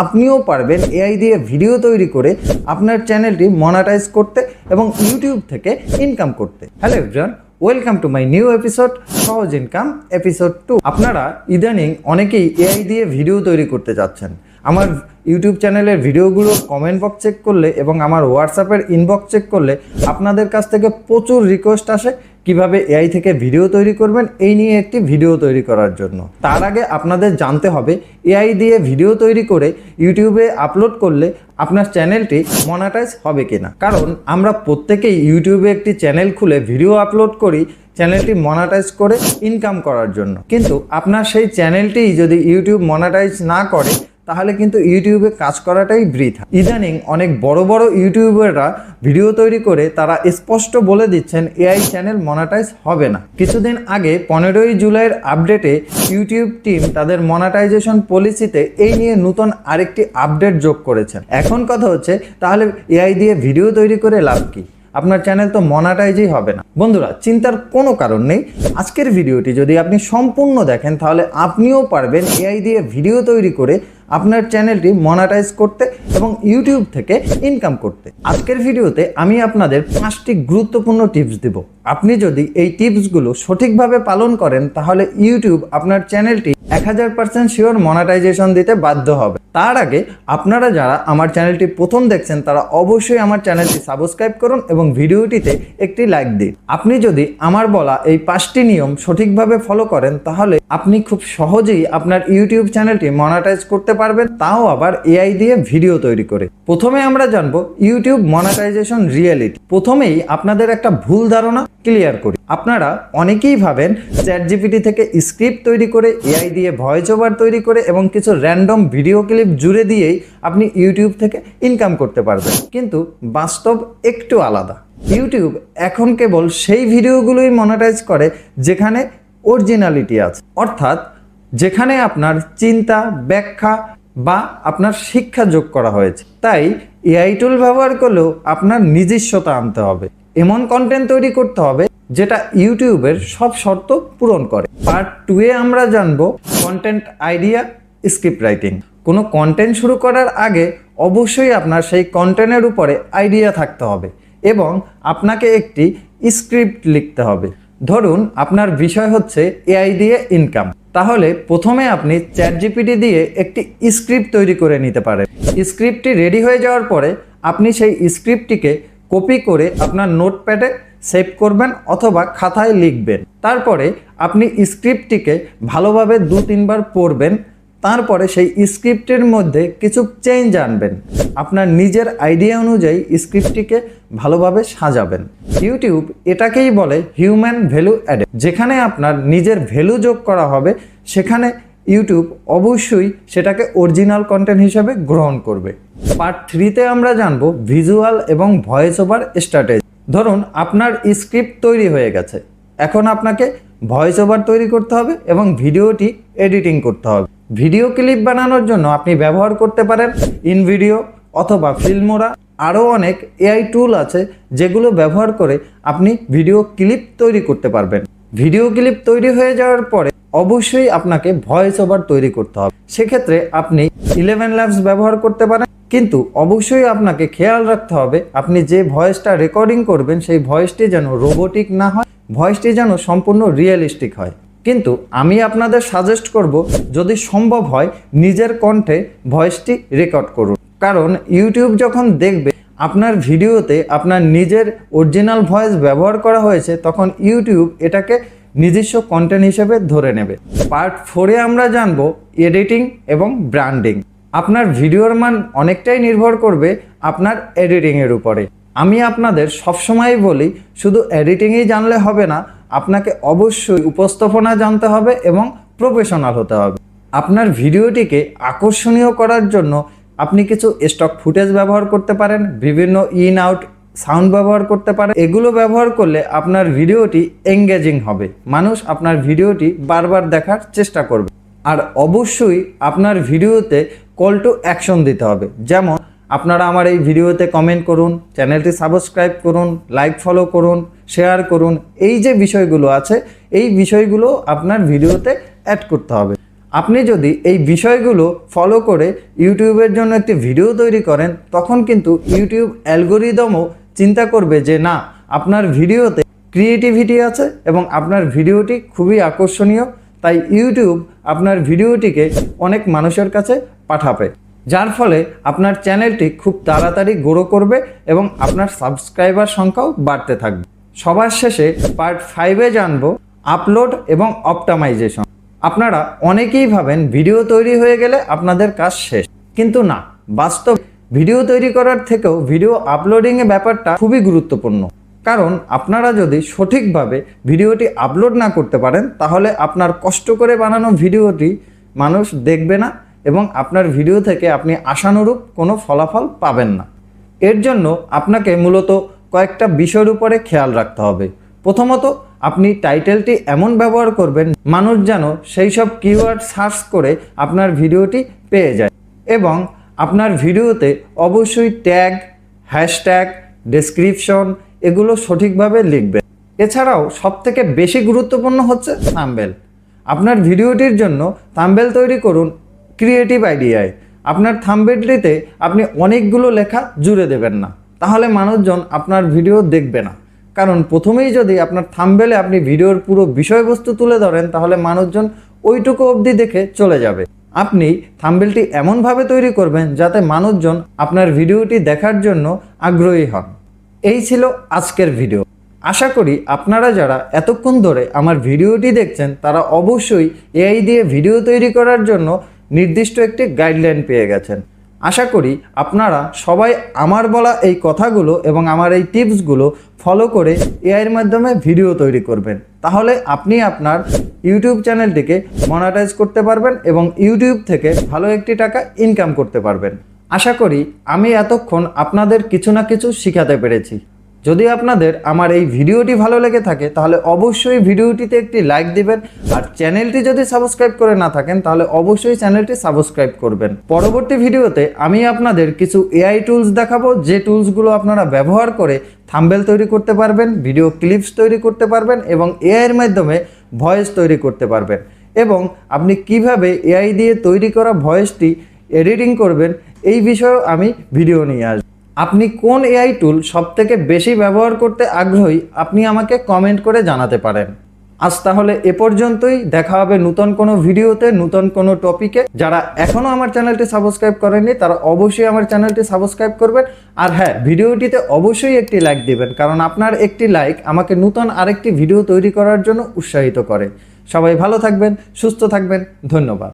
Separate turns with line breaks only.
আপনিও পারবেন এআই দিয়ে ভিডিও তৈরি করে আপনার চ্যানেলটি মনিটাইজ করতে এবং ইউটিউব থেকে ইনকাম করতে। Hello everyone welcome to my new episode সহজ ইনকাম এপিসোড টু আপনারা ইদানিং অনেকেই এআই দিয়ে ভিডিও তৈরি করতে যাচ্ছেন। আমার ইউটিউব চ্যানেলের ভিডিওগুলো কমেন্ট বক্স চেক করলে এবং আমার হোয়াটসঅ্যাপের ইনবক্স চেক করলে আপনাদের কাছ থেকে প্রচুর রিকোয়েস্ট আসে কীভাবে এআই থেকে ভিডিও তৈরি করবেন, এই নিয়ে একটি ভিডিও তৈরি করার জন্য। তার আগে আপনাদের জানতে হবে এআই দিয়ে ভিডিও তৈরি করে ইউটিউবে আপলোড করলে আপনার চ্যানেলটি মনিটাইজ হবে কিনা। কারণ আমরা প্রত্যেকেই ইউটিউবে একটি চ্যানেল খুলে ভিডিও আপলোড করি চ্যানেলটি মনিটাইজ করে ইনকাম করার জন্য। কিন্তু আপনার সেই চ্যানেলটি যদি ইউটিউব মনিটাইজ না করে তাহলে কিন্তু ইউটিউবে কাজ করাটাই বৃথা। ইদানিং অনেক বড় বড় ইউটিউবাররা ভিডিও তৈরি করে তারা স্পষ্ট বলে দিচ্ছেন এআই চ্যানেল মনিটাইজ হবে না। কিছুদিন আগে পনেরোই জুলাইয়ের আপডেটে ইউটিউব টিম তাদের মনিটাইজেশন পলিসিতে এই নিয়ে নতুন আরেকটি আপডেট যোগ করেছেন। এখন কথা হচ্ছে, তাহলে এআই দিয়ে ভিডিও তৈরি করে লাভ কি? আপনার চ্যানেল তো মনাটাইজই হবে না। বন্ধুরা, চিন্তার কোনো কারণ নেই। আজকের ভিডিওটি যদি আপনি সম্পূর্ণ দেখেন, তাহলে আপনিও পারবেন এআই দিয়ে ভিডিও তৈরি করে আপনার চ্যানেলটি মনাটাইজ করতে এবং ইউটিউব থেকে ইনকাম করতে। আজকের ভিডিওতে আমি আপনাদের পাঁচটি গুরুত্বপূর্ণ টিপস দেব। আপনি যদি এই টিপসগুলো সঠিকভাবে পালন করেন, তাহলে ইউটিউব আপনার চ্যানেলটি এক হাজার পার্সেন্ট শিওর মনাটাইজেশন দিতে বাধ্য হবে। তার আগে আপনারা যারা আমার চ্যানেলটি প্রথম দেখছেন, তারা অবশ্যই আমার চ্যানেলটি সাবস্ক্রাইব করুন এবং ভিডিওটিতে একটি লাইক দিন। আপনি যদি আমার বলা এই পাঁচটি নিয়ম সঠিকভাবে ফলো করেন, তাহলে আপনি খুব সহজেই আপনার ইউটিউব চ্যানেলটি মনাটাইজ করতে পারবেন, তাও আবার এআই দিয়ে ভিডিও তৈরি করে। প্রথমে আমরা জানব ইউটিউব মনাটাইজেশন রিয়েলিটি প্রথমেই আপনাদের একটা ভুল ধারণা ক্লিয়ার করি। আপনারা অনেকেই ভাবেন চ্যাট জিপিটি থেকে স্ক্রিপ্ট তৈরি করে এআই দিয়ে ভয়েস ওভার তৈরি করে এবং কিছু র্যান্ডম ভিডিও ক্লিপ জুড়ে দিয়েই আপনি ইউটিউব থেকে ইনকাম করতে পারবেন। কিন্তু বাস্তব একটু আলাদা। ইউটিউব এখন কেবল সেই ভিডিওগুলোই মনিটাইজ করে যেখানে অরিজিনালিটি আছে। অর্থাৎ যেখানে আপনার চিন্তা, ব্যাখ্যা বা আপনার শিক্ষা যোগ করা হয়েছে। তাই এআই টুল ব্যবহার করলেও আপনার নিজস্বতা আনতে হবে। এমন কন্টেন্ট তৈরি করতে হবে যেটা ইউটিউবের সব শর্ত পূরণ করে। পার্ট টু এ আমরা জানব কন্টেন্ট আইডিয়া স্ক্রিপ্ট রাইটিং কোনো কন্টেন্ট শুরু করার আগে অবশ্যই আপনার সেই কন্টেন্টের উপরে আইডিয়া থাকতে হবে এবং আপনাকে একটি স্ক্রিপ্ট লিখতে হবে। ধরুন, আপনার বিষয় হচ্ছে এআই দিয়ে ইনকাম তাহলে প্রথমে আপনি চ্যাট জিপিটি দিয়ে একটি স্ক্রিপ্ট তৈরি করে নিতে পারেন। স্ক্রিপ্টটি রেডি হয়ে যাওয়ার পরে আপনি সেই স্ক্রিপ্টটিকে কপি করে আপনার নোটপ্যাডে সেভ করবেন অথবা খাতায় লিখবেন। তারপরে আপনি স্ক্রিপ্টটিকে ভালোভাবে দু তিনবার পড়বেন, তারপরে সেই স্ক্রিপ্টের মধ্যে কিছু চেঞ্জ আনবেন। আপনার নিজের আইডিয়া অনুযায়ী স্ক্রিপ্টটিকে ভালোভাবে সাজাবেন। ইউটিউব এটাকেই বলে হিউম্যান ভ্যালু অ্যাডে যেখানে আপনার নিজের ভ্যালু যোগ করা হবে, সেখানে ইউটিউব অবশ্যই সেটাকে অরিজিনাল কন্টেন্ট হিসেবে গ্রহণ করবে। পার্ট থ্রিতে আমরা জানব ভিজুয়াল এবং ভয়েস ওভার স্ট্র্যাটেজি ধরুন, আপনার স্ক্রিপ্ট তৈরি হয়ে গেছে। এখন আপনাকে ভয়েস ওভার তৈরি করতে হবে এবং ভিডিওটি এডিটিং করতে হবে। ভিডিও ক্লিপ বানানোর জন্য আপনি ব্যবহার করতে পারেন ইন ভিডিও অথবা ফিল্মোরা আরও অনেক এআই টুল আছে যেগুলো ব্যবহার করে আপনি ভিডিও ক্লিপ তৈরি করতে পারবেন। ভিডিও ক্লিপ তৈরি হয়ে যাওয়ার পরে অবশ্যই আপনাকে ভয়েস ওভার তৈরি করতে হবে। সেক্ষেত্রে আপনি ইলেভেন ল্যাবস ব্যবহার করতে পারেন, কিন্তু অবশ্যই আপনাকে খেয়াল রাখতে হবে, আপনি যে ভয়েসটা রেকর্ডিং করবেন, সেই ভয়েসটি যেন রোবোটিক না হয় ভয়েসটি যেন সম্পূর্ণ রিয়েলিস্টিক হয়। কিন্তু আমি আপনাদের সাজেস্ট করব, যদি সম্ভব হয়, নিজের কণ্ঠে ভয়েসটি রেকর্ড করুন। কারণ ইউটিউব যখন দেখবে, আপনার ভিডিওতে আপনার নিজের অরিজিনাল ভয়েস ব্যবহার করা হয়েছে, তখন ইউটিউব এটাকে নিজস্ব কন্টেন্ট হিসেবে ধরে নেবে। পার্ট ফোরে আমরা জানব এডিটিং এবং ব্র্যান্ডিং আপনার ভিডিওর মান অনেকটাই নির্ভর করবে আপনার এডিটিংয়ের উপরে। আমি আপনাদের সবসময় বলি, শুধু এডিটিংই জানলে হবে না, আপনাকে অবশ্যই উপস্থাপনা জানতে হবে এবং প্রফেশনাল হতে হবে। আপনার ভিডিওটিকে আকর্ষণীয় করার জন্য আপনি কিছু স্টক ফুটেজ ব্যবহার করতে পারেন, বিভিন্ন ইন আউট সাউন্ড ব্যবহার করতে পারেন এগুলো ব্যবহার করলে আপনার ভিডিওটি এঙ্গেজিং হবে। মানুষ আপনার ভিডিওটি বারবার দেখার চেষ্টা করবে। আর অবশ্যই আপনার ভিডিওতে কল টু অ্যাকশন দিতে হবে। যেমন, আপনারা আমার এই ভিডিওতে কমেন্ট করুন, চ্যানেলটি সাবস্ক্রাইব করুন লাইক ফলো করুন শেয়ার করুন, এই যে বিষয়গুলো আছে, এই বিষয়গুলো আপনার ভিডিওতে অ্যাড করতে হবে। আপনি যদি এই বিষয়গুলো ফলো করে ইউটিউবের জন্য একটি ভিডিও তৈরি করেন, তখন কিন্তু ইউটিউব অ্যালগোরিদমও চিন্তা করবে যে না, আপনার ভিডিওতে ক্রিয়েটিভিটি আছে এবং আপনার ভিডিওটি খুবই আকর্ষণীয়, তাই ইউটিউব আপনার ভিডিওটিকে অনেক মানুষের কাছে পাঠাবে। যার ফলে আপনার চ্যানেলটি খুব তাড়াতাড়ি গ্রো করবে এবং আপনার সাবস্ক্রাইবার সংখ্যাও বাড়তে থাকবে। সবার শেষে পার্ট ফাইভে জানব আপলোড এবং অপটামাইজেশন আপনারা অনেকেই ভাবেন ভিডিও তৈরি হয়ে গেলে আপনাদের কাজ শেষ, কিন্তু না, বাস্তব ভিডিও তৈরি করার থেকেও ভিডিও আপলোডিংয়ের ব্যাপারটা খুবই গুরুত্বপূর্ণ। কারণ আপনারা যদি সঠিকভাবে ভিডিওটি আপলোড না করতে পারেন, তাহলে আপনার কষ্ট করে বানানো ভিডিওটি মানুষ দেখবে না এবং আপনার ভিডিও থেকে আপনি আশানুরূপ কোনো ফলাফল পাবেন না। এর জন্য আপনাকে মূলত কয়েকটা বিষয়ের উপরে খেয়াল রাখতে হবে। প্রথমত, আপনি টাইটেলটি এমন ব্যবহার করবেন, মানুষ যেন সেই সব কিওয়ার্ড সার্চ করে আপনার ভিডিওটি পেয়ে যায়। এবং আপনার ভিডিওতে অবশ্যই ট্যাগ হ্যাশট্যাগ ডেসক্রিপশন এগুলো সঠিকভাবে লিখবেন। এছাড়াও সবথেকে বেশি গুরুত্বপূর্ণ হচ্ছে থাম্বেল আপনার ভিডিওটির জন্য থাম্বেল তৈরি করুন ক্রিয়েটিভ আইডিয়ায় আপনার থাম্বেলটিতে আপনি অনেকগুলো লেখা জুড়ে দেবেন না। তাহলে মানুষজন আপনার ভিডিও দেখবে না। কারণ প্রথমেই যদি আপনার থাম্বেলে আপনি ভিডিওর পুরো বিষয়বস্তু তুলে ধরেন, তাহলে মানুষজন ওইটুকু অবধি দেখে চলে যাবে। আপনি থাম্বেলটি এমনভাবে তৈরি করবেন যাতে মানুষজন আপনার ভিডিওটি দেখার জন্য আগ্রহী হন। এই ছিল আজকের ভিডিও। আশা করি আপনারা যারা এতক্ষণ ধরে আমার ভিডিওটি দেখছেন, তারা অবশ্যই এআই দিয়ে ভিডিও তৈরি করার জন্য নির্দিষ্ট একটি গাইডলাইন পেয়ে গেছেন। আশা করি আপনারা সবাই আমার বলা এই কথাগুলো এবং আমার এই টিপসগুলো ফলো করে এআইয়ের মাধ্যমে ভিডিও তৈরি করবেন। তাহলে আপনি আপনার ইউটিউব চ্যানেলটিকে মনিটাইজ করতে পারবেন এবং ইউটিউব থেকে ভালো একটি টাকা ইনকাম করতে পারবেন। আশা করি আমি এতক্ষণ আপনাদের কিছু না কিছু শিখাতে পেরেছি। যদি আপনাদের আমার এই ভিডিওটি ভালো লেগে থাকে, তাহলে অবশ্যই ভিডিওটিতে একটি লাইক দিবেন। আর চ্যানেলটি যদি সাবস্ক্রাইব করে না থাকেন, তাহলে অবশ্যই চ্যানেলটি সাবস্ক্রাইব করবেন। পরবর্তী ভিডিওতে আমি আপনাদের কিছু এআই টুলস দেখাবো, যে টুলসগুলো আপনারা ব্যবহার করে থাম্বেল তৈরি করতে পারবেন ভিডিও ক্লিপস তৈরি করতে পারবেন এবং এআইয়ের মাধ্যমে ভয়েস তৈরি করতে পারবেন। এবং আপনি কীভাবে এআই দিয়ে তৈরি করা ভয়েসটি এডিটিং করবেন, এই বিষয়েও আমি ভিডিও নিয়ে আসব। আপনি কোন এআই টুল সব থেকে বেশি ব্যবহার করতে আগ্রহী, আপনি আমাকে কমেন্ট করে জানাতে পারেন। আজ তাহলে এ পর্যন্তই, দেখা হবে নতুন কোনো ভিডিওতে, নতুন কোনো টপিকে যারা এখনও আমার চ্যানেলটি সাবস্ক্রাইব করেননি, তারা অবশ্যই আমার চ্যানেলটি সাবস্ক্রাইব করবেন। আর হ্যাঁ ভিডিওটিতে অবশ্যই একটি লাইক দিবেন, কারণ আপনার একটি লাইক আমাকে নতুন আরেকটি ভিডিও তৈরি করার জন্য উৎসাহিত করে। সবাই ভালো থাকবেন, সুস্থ থাকবেন, ধন্যবাদ।